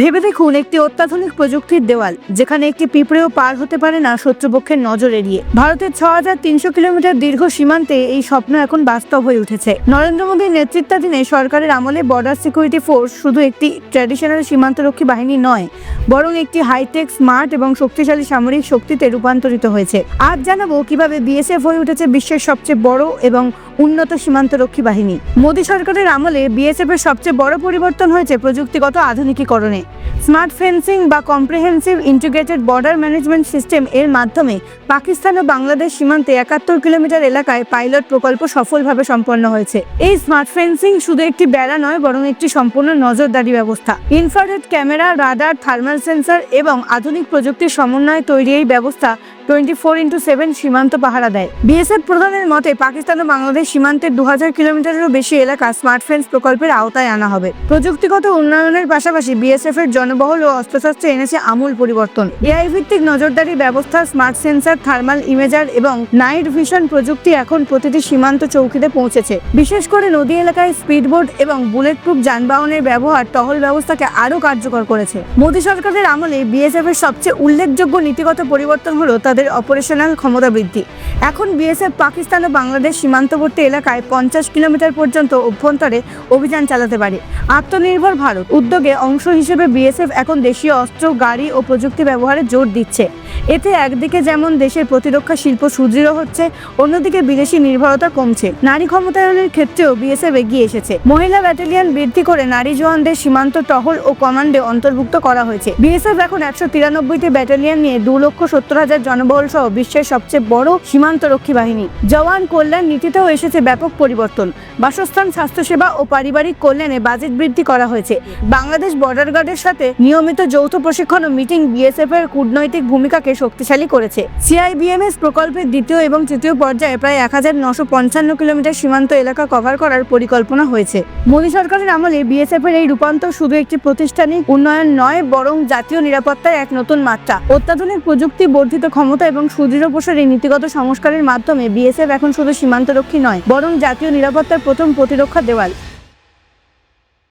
ভেবে দেখুন, একটি অত্যাধুনিক প্রযুক্তির দেওয়াল, যেখানে একটি পিঁপড়েও পার হতে পারে না শত্রুপক্ষের নজর এড়িয়ে। ভারতের ছ হাজার তিনশো কিলোমিটার দীর্ঘ সীমান্তে এই স্বপ্ন এখন বাস্তব হয়ে উঠেছে। নরেন্দ্র মোদীর নেতৃত্বাধীনে সরকারের আমলে বর্ডার সিকিউরিটি ফোর্স শুধু একটি ট্র্যাডিশনাল সীমান্তরক্ষী বাহিনী নয়, বরং একটি হাইটেক স্মার্ট এবং শক্তিশালী সামরিক শক্তিতে রূপান্তরিত হয়েছে। আজ জানাব কীভাবে বিএসএফ হয়ে উঠেছে বিশ্বের সবচেয়ে বড় এবং উন্নত সীমান্তরক্ষী বাহিনী। মোদী সরকারের আমলে বিএসএফ এর সবচেয়ে বড় পরিবর্তন হয়েছে প্রযুক্তিগত আধুনিকীকরণে। স্মার্ট ফেন্সিং বা comprehensive integrated border management system এর মাধ্যমে পাকিস্তান ও বাংলাদেশ সীমান্তে একাত্তর কিলোমিটার এলাকায় পাইলট প্রকল্প সফলভাবে সম্পন্ন হয়েছে। এই স্মার্ট ফেন্সিং শুধু একটি বেড়া নয়, বরং একটি সম্পূর্ণ নজরদারি ব্যবস্থা। Infrared camera, radar, thermal sensor এবং আধুনিক প্রযুক্তির সমন্বয়ে তৈরি এই ব্যবস্থা টোয়েন্টি ফোর ইন্টু সেভেন সীমান্ত পাহারা দেয়। বিএসএফ প্রধানের মতে, পাকিস্তান ও বাংলাদেশ সীমান্তের দু হাজার কিলোমিটারেরও বেশি এলাকা স্মার্ট ফেন্স প্রকল্পের আওতায় আনা হবে। প্রযুক্তিগত উন্নয়নের পাশাপাশি বিএসএফ এর জনবহল ও অস্ত্রশস্ত্রে এনেছে আমূল পরিবর্তন। এআই ভিত্তিক নজরদারি ব্যবস্থা, স্মার্ট সেন্সার, থার্মাল ইমেজার এবং নাইট ভিশন প্রযুক্তি এখন প্রতিটি সীমান্ত চৌকিতে পৌঁছেছে। বিশেষ করে নদী এলাকায় স্পিডবোট এবং বুলেট প্রুফ যানবাহনের ব্যবহার টহল ব্যবস্থাকে আরও কার্যকর করেছে। মোদী সরকারের আমলে বিএসএফ এর সবচেয়ে উল্লেখযোগ্য নীতিগত পরিবর্তন হলো তাদের অপারেশনাল ক্ষমতা বৃদ্ধি। এখন বিএসএফ পাকিস্তান ও বাংলাদেশ সীমান্তবর্তী এলাকায় পঞ্চাশ কিলোমিটার পর্যন্ত অভ্যন্তরে অভিযান চালাতে পারে। আত্মনির্ভর ভারত উদ্যোগে অংশ হিসেবে বিএসএফ এখন দেশীয় অস্ত্র, গাড়ি ও প্রযুক্তি ব্যবহারে জোর দিচ্ছে। এতে একদিকে যেমন দেশের প্রতিরক্ষা শিল্প সুদৃঢ় হচ্ছে, অন্যদিকে বিদেশি নির্ভরতা কমছে। নারী ক্ষমতায়নের ক্ষেত্রেও বিএসএফ এগিয়ে এসেছে। মহিলা ব্যাটালিয়ন বৃদ্ধি করে নারী জওয়ানদের সীমান্ত টহল ও কমান্ডে অন্তর্ভুক্ত করা হয়েছে। বিএসএফ এখন একশো তিরানব্বইটি ব্যাটালিয়ন নিয়ে দু লক্ষ সত্তর হাজার জনবল সহ বিশ্বের সবচেয়ে বড় সীমান্ত রক্ষী বাহিনী। জওয়ান কল্যাণ নীতিতেও এসেছে ব্যাপক পরিবর্তন। বাসস্থান, স্বাস্থ্যসেবা ও পারিবারিক কল্যাণে বাজেট বৃদ্ধি করা হয়েছে। বাংলাদেশ বর্ডার গার্ডের সাথে নিয়মিত যৌথ প্রশিক্ষণ ও মিটিং বিএসএফ এর কূটনৈতিক ভূমিকাকে শক্তিশালী করেছে। সিআইবিএমএস প্রকল্পের দ্বিতীয় এবং তৃতীয় পর্যায়ে প্রায় এক হাজার নশো পঞ্চান্ন কিলোমিটার সীমান্ত এলাকা কভার করার পরিকল্পনা হয়েছে। মোদী সরকারের আমলে বিএসএফ এর এই রূপান্তর শুধু একটি প্রতিষ্ঠানিক উন্নয়ন নয়, বরং জাতীয় নিরাপত্তার এক নতুন মাত্রা। অত্যাধুনিক প্রযুক্তি, বর্ধিত ক্ষমতা এবং সুদৃঢ় প্রসারী নীতিগত সংস্কারের মাধ্যমে বিএসএফ এখন শুধু সীমান্তরক্ষী নয়, বরং জাতীয় নিরাপত্তার প্রথম প্রতিরক্ষা দেওয়াল।